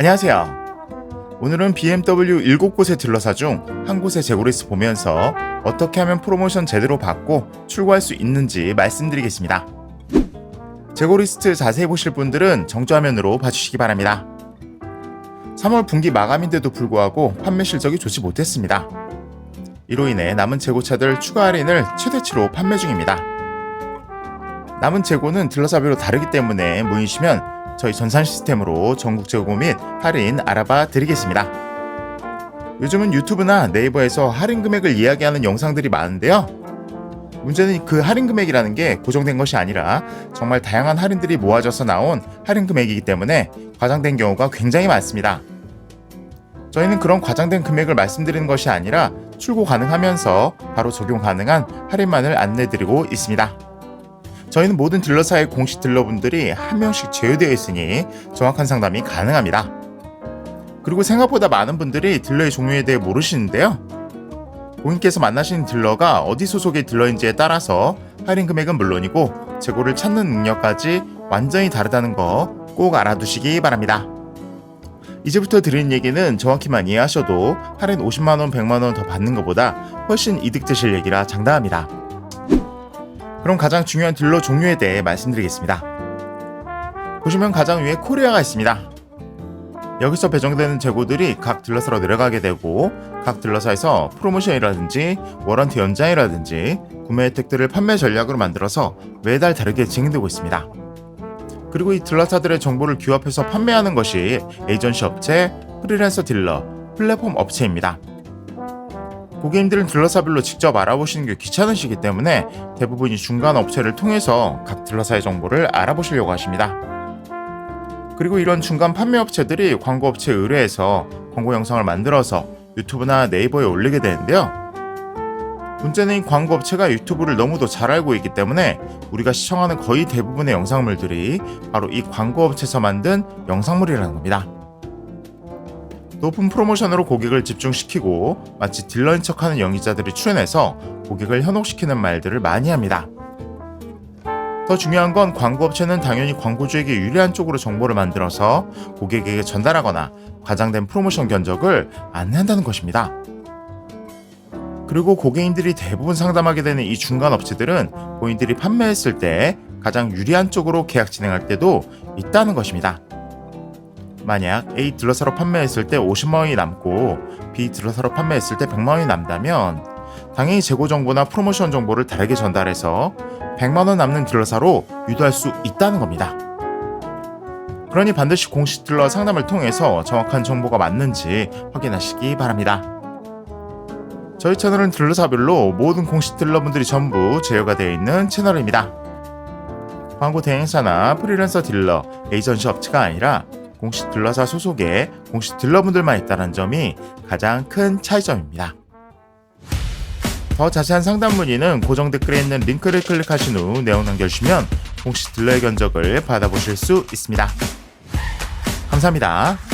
안녕하세요. 오늘은 BMW 7곳의 딜러사 중 한 곳의 재고리스 보면서 어떻게 하면 프로모션 제대로 받고 출고할 수 있는지 말씀드리겠습니다. 재고리스트 자세히 보실 분들은 정주화면으로 봐주시기 바랍니다. 3월 분기 마감인데도 불구하고 판매 실적이 좋지 못했습니다. 이로 인해 남은 재고차들 추가 할인을 최대치로 판매 중입니다. 남은 재고는 딜러사별로 다르기 때문에 문의시면 저희 전산 시스템으로 전국 재고 및 할인 알아봐 드리겠습니다. 요즘은 유튜브나 네이버에서 할인 금액을 이야기하는 영상들이 많은데요. 문제는 그 할인 금액이라는 게 고정된 것이 아니라 정말 다양한 할인들이 모아져서 나온 할인 금액이기 때문에 과장된 경우가 굉장히 많습니다. 저희는 그런 과장된 금액을 말씀드리는 것이 아니라 출고 가능하면서 바로 적용 가능한 할인만을 안내드리고 있습니다. 저희는 모든 딜러사의 공식 딜러분들이 한 명씩 제휴되어 있으니 정확한 상담이 가능합니다. 그리고 생각보다 많은 분들이 딜러의 종류에 대해 모르시는데요. 고객께서 만나신 딜러가 어디 소속의 딜러인지에 따라서 할인 금액은 물론이고 재고를 찾는 능력까지 완전히 다르다는 거 꼭 알아두시기 바랍니다. 이제부터 드리는 얘기는 정확히만 이해하셔도 할인 50만원, 100만원 더 받는 것보다 훨씬 이득 되실 얘기라 장담합니다. 그럼 가장 중요한 딜러 종류에 대해 말씀드리겠습니다. 보시면 가장 위에 코리아가 있습니다. 여기서 배정되는 재고들이 각 딜러사로 내려가게 되고 각 딜러사에서 프로모션이라든지 워런티 연장이라든지 구매 혜택들을 판매 전략으로 만들어서 매달 다르게 진행되고 있습니다. 그리고 이 딜러사들의 정보를 규합해서 판매하는 것이 에이전시 업체, 프리랜서 딜러, 플랫폼 업체입니다. 고객님들은 딜러사별로 직접 알아보시는 게 귀찮으시기 때문에 대부분이 중간 업체를 통해서 각 딜러사의 정보를 알아보시려고 하십니다. 그리고 이런 중간 판매 업체들이 광고 업체에 의뢰해서 광고 영상을 만들어서 유튜브나 네이버에 올리게 되는데요. 문제는 이 광고 업체가 유튜브를 너무도 잘 알고 있기 때문에 우리가 시청하는 거의 대부분의 영상물들이 바로 이 광고 업체에서 만든 영상물이라는 겁니다. 높은 프로모션으로 고객을 집중시키고 마치 딜러인 척하는 연기자들이 출연해서 고객을 현혹시키는 말들을 많이 합니다. 더 중요한 건 광고업체는 당연히 광고주에게 유리한 쪽으로 정보를 만들어서 고객에게 전달하거나 과장된 프로모션 견적을 안내한다는 것입니다. 그리고 고객님들이 대부분 상담하게 되는 이 중간 업체들은 본인들이 판매했을 때 가장 유리한 쪽으로 계약 진행할 때도 있다는 것입니다. 만약 A 딜러사로 판매했을 때 50만 원이 남고 B 딜러사로 판매했을 때 100만 원이 남다면 당연히 재고 정보나 프로모션 정보를 다르게 전달해서 100만 원 남는 딜러사로 유도할 수 있다는 겁니다. 그러니 반드시 공식 딜러 상담을 통해서 정확한 정보가 맞는지 확인하시기 바랍니다. 저희 채널은 딜러사별로 모든 공식 딜러분들이 전부 제휴가 되어 있는 채널입니다. 광고 대행사나 프리랜서 딜러, 에이전시 업체가 아니라 공식 딜러사 소속의 공식 딜러분들만 있다는 점이 가장 큰 차이점입니다. 더 자세한 상담 문의는 고정 댓글에 있는 링크를 클릭하신 후 내용 남겨주시면 공식 딜러의 견적을 받아보실 수 있습니다. 감사합니다.